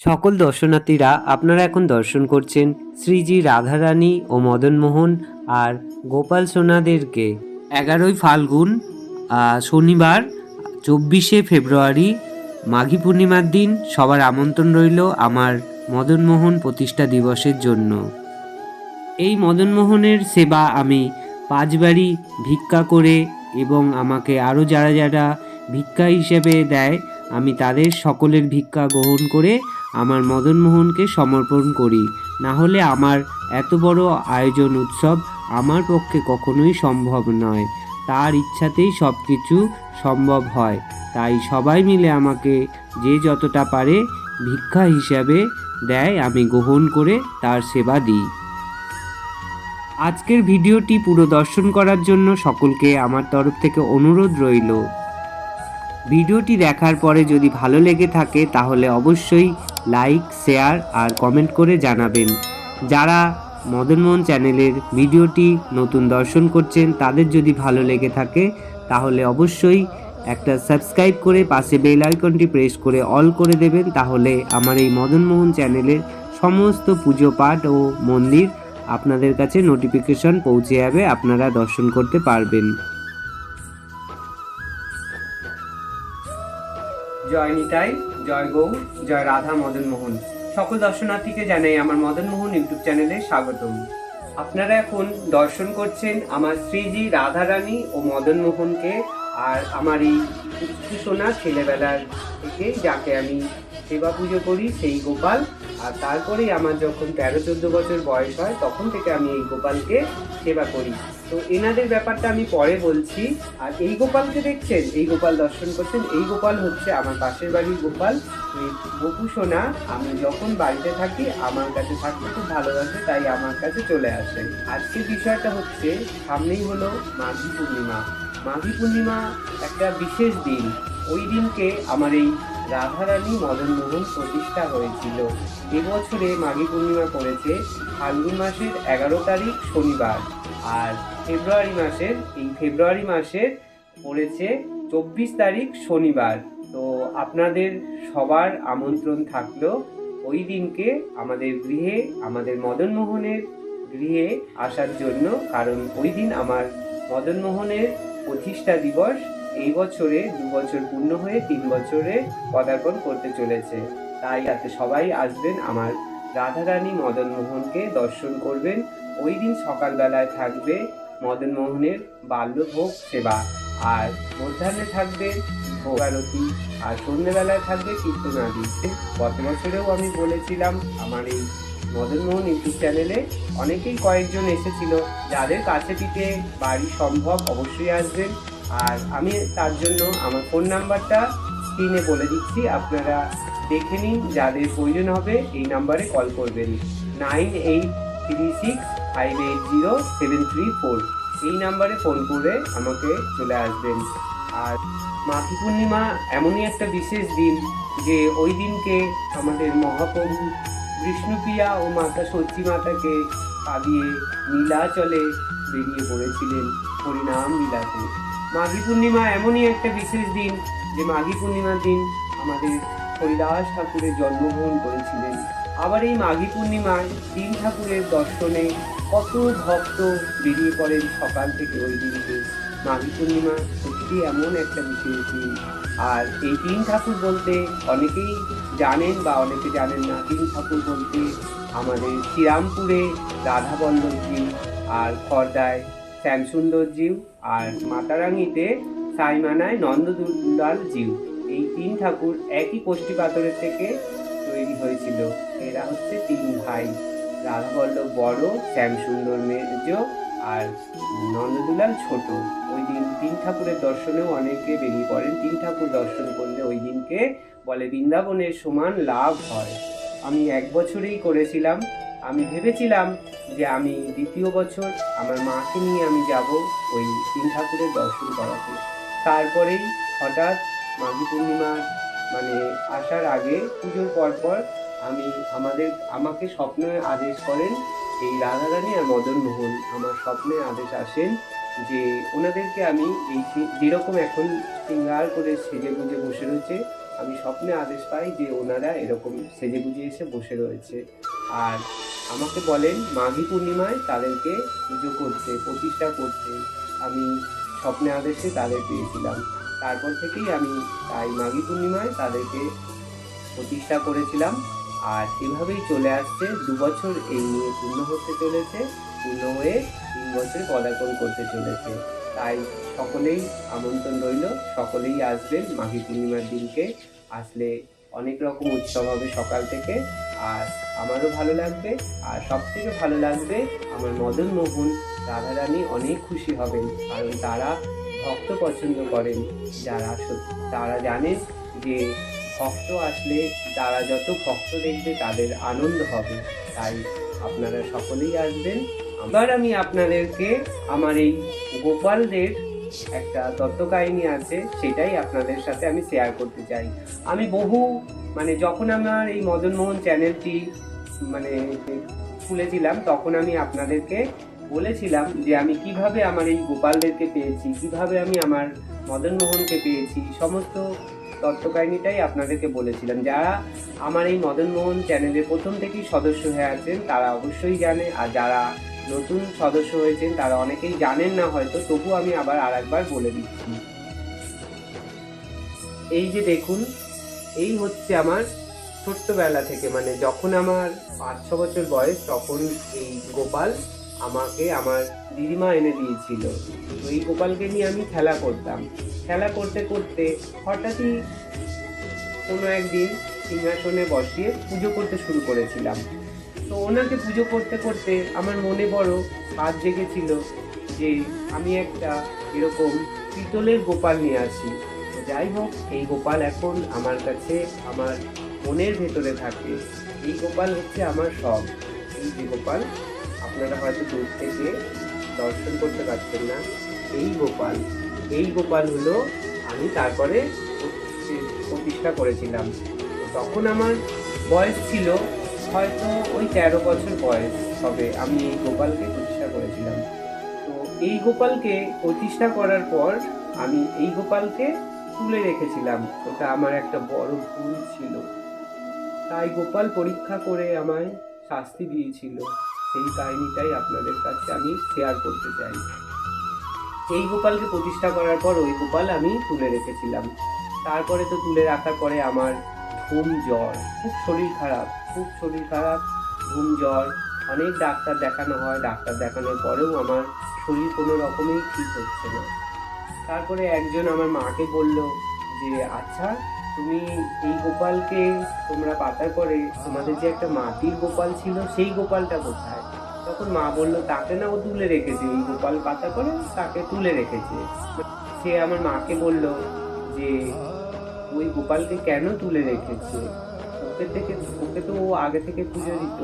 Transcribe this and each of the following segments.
সকল দর্শনার্থীরা আপনারা এখন দর্শন করছেন শ্রীজি রাধারানী ও মদনমোহন আর গোপাল সোনাদেরকে। এগারোই ফাল্গুন শনিবার, চব্বিশে ফেব্রুয়ারি, মাঘী পূর্ণিমার দিন সবার আমন্ত্রণ রইল আমার মদনমোহন প্রতিষ্ঠা দিবসের জন্য। এই মদনমোহনের সেবা আমি পাঁচবারই ভিক্ষা করে এবং আমাকে আরও যারা যারা ভিক্ষা হিসেবে দেয়, আমি তাদের সকলের ভিক্ষা গ্রহণ করে আমার মদনমোহনকে সমর্পণ করি। না হলে আমার এত বড় আয়োজন উৎসব আমার পক্ষে কখনোই সম্ভব নয়। তার ইচ্ছাতেই সব কিছু সম্ভব হয়। তাই সবাই মিলে আমাকে যে যতটা পারে ভিক্ষা হিসাবে দেয়, আমি গ্রহণ করে তার সেবা দিই। আজকের ভিডিওটি পুরো দর্শন করার জন্য সকলকে আমার তরফ থেকে অনুরোধ রইল। ভিডিওটি দেখার পরে যদি ভালো লেগে থাকে, তাহলে অবশ্যই লাইক শেয়ার আর কমেন্ট করে জানাবেন। যারা মদনমোহন চ্যানেলের ভিডিওটি নতুন দর্শন করছেন, তাদের যদি ভালো লেগে থাকে, তাহলে অবশ্যই একটা সাবস্ক্রাইব করে পাশে বেল আইকনটি প্রেস করে অল করে দেবেন, তাহলে আমার এই মদনমোহন চ্যানেলের সমস্ত পুজো পাঠ ও মন্দির আপনাদের কাছে নোটিফিকেশন পৌঁছে যাবে, আপনারা দর্শন করতে পারবেন। জয় নিতাই, জয় গৌ জয় রাধা মদন মোহন। সকল দর্শনার্থীকে জানাই আমার মদন মোহন ইউটিউব চ্যানেলে স্বাগতম। আপনারা এখন দর্শন করছেন আমার শ্রীজি রাধারানী ও মদন মোহনকে আর আমার এই সোনা ছেলেবেলার থেকে, যাকে আমি সেবা পুজো করি, সেই গোপাল। আর তারপরেই আমার যখন তেরো, চোদ্দ বছর বয়স হয়, তখন থেকে আমি এই গোপালকে সেবা করি। তো এনাদের ব্যাপারটা আমি পরে বলছি। আর এই গোপালকে দেখছেন, এই গোপাল দর্শন করছেন, এই গোপাল হচ্ছে আমার পাশের বাড়ির গোপাল বপু সোনা আমি যখন বাড়িতে থাকি, আমার কাছে থাকতে খুব ভালোবাসে, তাই আমার কাছে চলে আসে। আজকের বিষয়টা হচ্ছে, সামনেই হলো মাঘী পূর্ণিমা। মাঘী পূর্ণিমা একটা বিশেষ দিন। ওই দিনকে আমার এই রাধারানী মদন মোহন প্রতিষ্ঠা হয়েছিল। এবছরে মাঘী পূর্ণিমা পড়েছে ফাল্গুন মাসের এগারো তারিখ শনিবার আর ফেব্রুয়ারি মাসের, এই ফেব্রুয়ারি মাসের পড়েছে চব্বিশ তারিখ শনিবার। তো আপনাদের সবার আমন্ত্রণ থাকল ওই দিনকে আমাদের গৃহে, আমাদের মদন মোহনের গৃহে আসার জন্য। কারণ ওই দিন আমার মদন মোহনের প্রতিষ্ঠা দিবস এই বছরে দু বছর পূর্ণ হয়ে তিন বছরে পদার্পণ করতে চলেছে। তাই যাতে সবাই আসবেন আমার রাধারানী মদন মোহনকে দর্শন করবেন। ওই দিন সকালবেলায় থাকবে মদন মোহনের বাল্যভোগ সেবা। আর মধ্যাহ্নে থাকবে ভোগারতি আর সন্ধ্যেবেলায় থাকবে কীর্তনাদি গত বছরেও আমি বলেছিলাম, আমার এই মদন মোহন ইউটিউব চ্যানেলে অনেকেই কয়েকজন এসেছিল। যাদের কাছে পিঠে বাড়ি সম্ভব অবশ্যই আসবেন। আর আমি তার জন্য আমার ফোন নাম্বারটা স্ক্রিনে বলে দিচ্ছি। আপনারা দেখে নিন যাদের প্রয়োজন হবে, এই নাম্বারে কল করবেন। Nine eight three six five eight zero seven three four. এই নাম্বারে ফোন করে আমাকে চলে আসবেন। আর মাঘী পূর্ণিমা এমনই একটা বিশেষ দিন যে ওই দিনকে আমাদের মহাপ্রভু বিষ্ণুপ্রিয়া ও মাতা সত্যি মাতাকে পাবিয়ে নীলাচলে বেরিয়ে পড়েছিলেন। হরিনাম লীলাতে মাঘী পূর্ণিমা এমনই একটা বিশেষ দিন যে মাঘী পূর্ণিমার দিন আমাদের হরিদাস ঠাকুরের জন্মগ্রহণ করেছিলেন। আবার এই মাঘী পূর্ণিমায় তিন ঠাকুরের দর্শনে কত ভক্ত বেরিয়ে পড়েন সকাল থেকে ওই দিনকে। মাঘী পূর্ণিমা সত্যি এমন একটা বিশেষ দিন। আর এই তিন ঠাকুর বলতে অনেকেই জানেন বা অনেকে জানেন না তিন ঠাকুর বলতে আমাদের শ্রীরামপুরে রাধা বল্লভজি আর খর্দায় শ্যামসুন্দর জিউ আর মাতারাঙ্গিতে সাইমানায় নন্দদুলাল জিউ। এই তিন ঠাকুর একই কোষ্ঠী পাথরের থেকে তৈরি হয়েছিল। এরা হচ্ছে তিন ভাই। রাধাবল্লভ বড়, শ্যামসুন্দর মেজ আর নন্দদুলাল ছোট। ওই দিন তিন ঠাকুরের দর্শনেও অনেকে বেরিয়ে পড়েন। তিন ঠাকুর দর্শন করলে ওই দিনকে বলে বৃন্দাবনের সমান লাভ হয়। আমি এক বছরেই করেছিলাম। আমি ভেবেছিলাম যে আমি দ্বিতীয় বছর আমার মাকে নিয়ে আমি যাব ওই তিন ঠাকুরের দর্শন করাতে। তারপরেই হঠাৎ মাঘী পূর্ণিমার মানে আসার আগে পুজোর পরপর আমি আমাদের, আমাকে স্বপ্নে আদেশ করেন এই রাধারানী আর মদন মোহন আমার স্বপ্নে আদেশ আসেন যে ওনাদেরকে আমি এই যেরকম এখন সিঙ্গার করে সেজে গুজে বসে রয়েছে, আমি স্বপ্নে আদেশ পাই যে ওনারা এরকম সেজে গুজে এসে বসে রয়েছে। আর আমাকে বলেন, মাঘী পূর্ণিমায় তাদেরকে পুজো করতে, প্রতিষ্ঠা করতে আমি স্বপ্নে আদেশে তাদের পেয়েছিলাম। তারপর থেকেই আমি তাই মাঘী পূর্ণিমায় তাদেরকে প্রতিষ্ঠা করেছিলাম। আর এভাবেই চলে আসছে, দু বছর এই নিয়ে পূর্ণ হতে চলেছে, পূর্ণ হয়ে তিন বছর পদার্পণ করতে চলেছে। তাই সকলেই আমন্ত্রণ রইল, সকলেই আসবেন মাঘী পূর্ণিমার দিনকে। আসলে অনেক রকম উৎসব হবে সকাল থেকে। আর আমারও ভালো লাগবে, আর সব থেকে ভালো লাগবে আমার মদন মোহন, রাধারানী অনেক খুশি হবেন, কারণ তারা ভক্ত পছন্দ করেন। যারা তারা জানেন যে ভক্ত আসলে তারা যত ভক্ত দেখবে তাদের আনন্দ হবে। তাই আপনারা সকলেই আসবেন। আবার আমি আপনাদেরকে আমার এই গোপালদের একটা তত্ত্বকাহিনী আছে, সেটাই আপনাদের সাথে আমি শেয়ার করতে চাই। আমি বহু মানে যখন আমার এই মদনমোহন চ্যানেলটি মানে খুলেছিলাম, তখন আমি আপনাদেরকে বলেছিলাম যে আমি কীভাবে আমার এই গোপালদেরকে পেয়েছি, কীভাবে আমি আমার মদনমোহনকে পেয়েছি সমস্ত তত্ত্বকাহিনীটাই আপনাদেরকে বলেছিলাম। যারা আমার এই মদনমোহন চ্যানেলে প্রথম থেকেই সদস্য হয়ে আছেন, তারা অবশ্যই জানে, আর যারা নতুন সদস্য হয়েছেন, তারা অনেকেই জানেন না হয়তো তবু আমি আবার আর একবার বলে দিচ্ছি। এই যে দেখুন এই হচ্ছে আমার ছোট্টবেলা থেকে মানে যখন আমার পাঁচ, ছ বছর বয়স, তখন এই গোপাল আমাকে, আমার দিদিমা এনে দিয়েছিল। তো এই গোপালকে নিয়ে আমি খেলা করতাম। খেলা করতে করতে হঠাৎই কোনো একদিন সিংহাসনে বসিয়ে পুজো করতে শুরু করেছিলাম। তো ওনাকে পুজো করতে করতে আমার মনে বড় সাজ জেগেছিল যে আমি একটা এরকম পিতলের গোপাল নিয়ে আসি। যাই হোক এই গোপাল এখন আমার কাছে, আমার মনের ভেতরে থাকে। এই গোপাল হচ্ছে আমার সব। এই যে গোপাল, আপনারা হয়তো দূর থেকে দর্শন করতে পারছেন না। এই গোপাল এই গোপাল হলো আমি তারপরে প্রতিষ্ঠা করেছিলাম। তখন আমার বয়স ছিল, হয়তো ওই তেরো বছর বয়স হবে, আমি এই গোপালকে প্রতিষ্ঠা করেছিলাম। তো এই গোপালকে প্রতিষ্ঠা করার পর আমি এই গোপালকে তুলে রেখেছিলাম। ওটা আমার একটা বড় ভুল ছিল। তাই গোপাল পরীক্ষা করে আমায় শাস্তি দিয়েছিল। সেই কাহিনীটাই আপনাদের কাছে আমি শেয়ার করতে চাই। এই গোপালকে প্রতিষ্ঠা করার পর ওই গোপাল আমি তুলে রেখেছিলাম। তারপরে তো তুলে রাখার পরে আমার ঘুম জ্বর, খুব শরীর খারাপ, খুব শরীর খারাপ, ঘুম জ্বর, অনেক ডাক্তার দেখানো হয়। ডাক্তার দেখানোর পরেও আমার শরীর কোনো রকমেই ঠিক হচ্ছে না। তারপরে একজন আমার মাকে বলল যে আচ্ছা তুমি এই গোপালকে তোমরা পাতার পরে তোমাদের যে একটা মাটির গোপাল ছিল, সেই গোপালটা কোথায়? তখন মা বলল, তাকে না ও তুলে রেখেছে। এই গোপাল পাতা করে তাকে তুলে রেখেছে। সে আমার মাকে বলল যে, ওই গোপালকে কেন তুলে রেখেছে? ওকে থেকে, ওকে তো ও আগে থেকে পুজো দিত।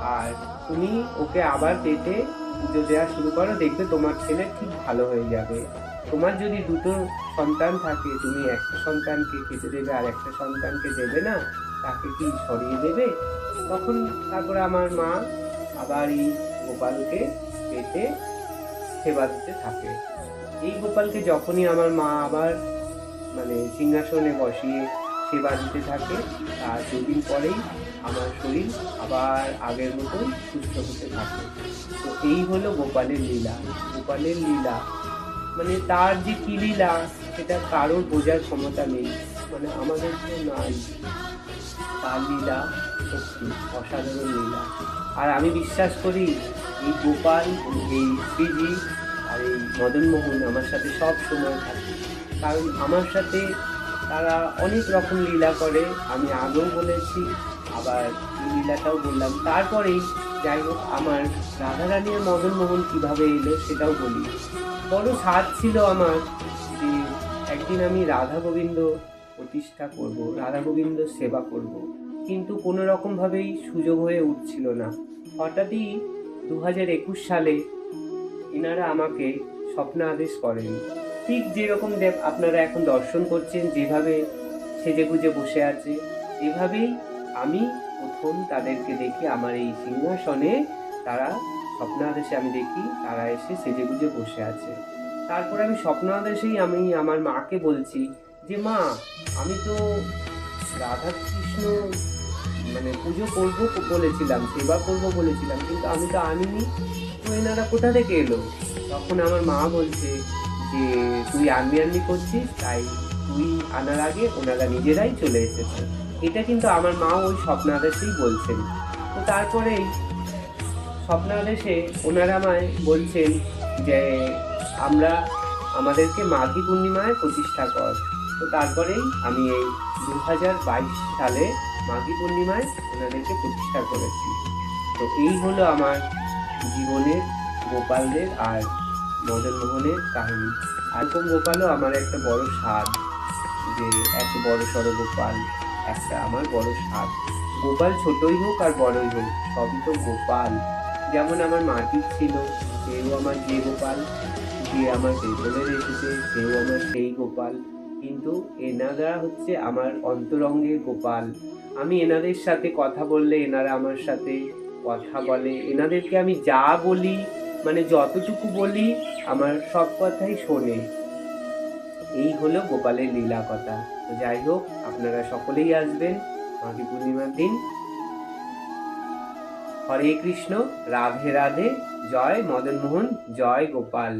আর তুমি ওকে আবার পেটে পুজো দেওয়া শুরু করো, দেখবে তোমার ছেলে ঠিক ভালো হয়ে যাবে। তোমার যদি দুটো সন্তান থাকে, তুমি একটা সন্তানকে খেতে দেবে আর একটা সন্তানকে দেবে না, তাকে কি সরিয়ে দেবে? তখন তারপরে আমার মা আবার এই গোপালকে পেটে সেবা দিতে থাকে। এই গোপালকে যখনই আমার মা আবার মানে সিংহাসনে বসিয়ে সেবা দিতে থাকে তার দুদিন পরেই আমার শরীর আবার আগের মতন সুস্থ হতে থাকে। তো এই হলো গোপালের লীলা। গোপালের লীলা মানে তার যে কি লীলা, সেটা কারোর বোঝার ক্ষমতা নেই। মানে আমাদের তো নাই। তার লীলা সত্যি অসাধারণ লীলা। আর আমি বিশ্বাস করি, এই গোপাল, এই শ্রীজি আর এই মদনমোহন আমার সাথে সব সময় থাকে। কারণ আমার সাথে তারা অনেক রকম লীলা করে। আমি আগেও বলেছি, আবার লীলাটাও বললাম। তারপরেই যাই হোক, আমার রাধারানী আর মদনমোহন কীভাবে এলো সেটাও বলি। বড় স্বাদ ছিল আমার। যে একদিন আমি রাধা গোবিন্দ প্রতিষ্ঠা করব, রাধা গোবিন্দ সেবা করব। কিন্তু কোনো রকমভাবেই সুযোগ হয়ে উঠছিল না। হঠাৎই দু হাজার একুশ সালে এনারা আমাকে স্বপ্ন আদেশ করেন। ঠিক যেরকম দেব আপনারা এখন দর্শন করছেন, যেভাবে সেজে গুজে বসে আছে, এভাবেই আমি প্রথম তাদেরকে দেখি আমার এই সিংহাসনে তারা স্বপ্ন আদেশে আমি দেখি তারা এসে সেজে গুজে বসে আছে। তারপরে আমি স্বপ্ন আদেশেই আমি আমার মাকে বলছি যে, মা, আমি তো রাধা কৃষ্ণ মানে পুজো করব বলেছিলাম, সেবা করব বলেছিলাম, কিন্তু আমি তো আনিনি। তো এনারা কোথা থেকে এলো? তখন আমার মা বলছে যে, তুই আনবি আনবি করছিস, তাই তুই আনার আগে ওনারা নিজেরাই চলে এসেছে। এটা কিন্তু আমার মা ওই স্বপ্নাদেশেই বলছেন। তো তারপরেই স্বপ্নাদেশে ওনারা আমায় বলছেন যে আমরা আমাদেরকে মাঘী পূর্ণিমায় প্রতিষ্ঠা কর। তো তারপরেই আমি এই দু হাজার বাইশ সালে মাঘী পূর্ণিমায় ওনাদেরকে প্রতিষ্ঠা করেছি। তো এই হলো আমার জীবনের গোপালদের আর মদন মোহনের কাহিনী। এরকম গোপালও আমার একটা বড় স্বাদ, যে এত বড় সড়ো গোপাল, একটা আমার বড় স্বাদ। গোপাল ছোটই হোক আর বড়ই হোক, সবই তো গোপাল। যেমন আমার মাটির ছিল সেও আমার যে গোপাল, যে আমার বেতনের এসেছে সেও আমার সেই গোপাল। কিন্তু এনারা হচ্ছে আমার অন্তরঙ্গের গোপাল। আমি এনাদের সাথে কথা বললে, এনারা আমার সাথে কথা বলে। এনাদেরকে আমি যা বলি মানে যতটুকু বলি, আমার সব কথাই শোনে। এই হলো গোপালের লীলা কথা তো যাই হোক, আপনারা সকলেই আসবেন মাঘী পূর্ণিমার দিন। হরে কৃষ্ণ রাধে রাধে জয় মদন মোহন জয় গোপাল।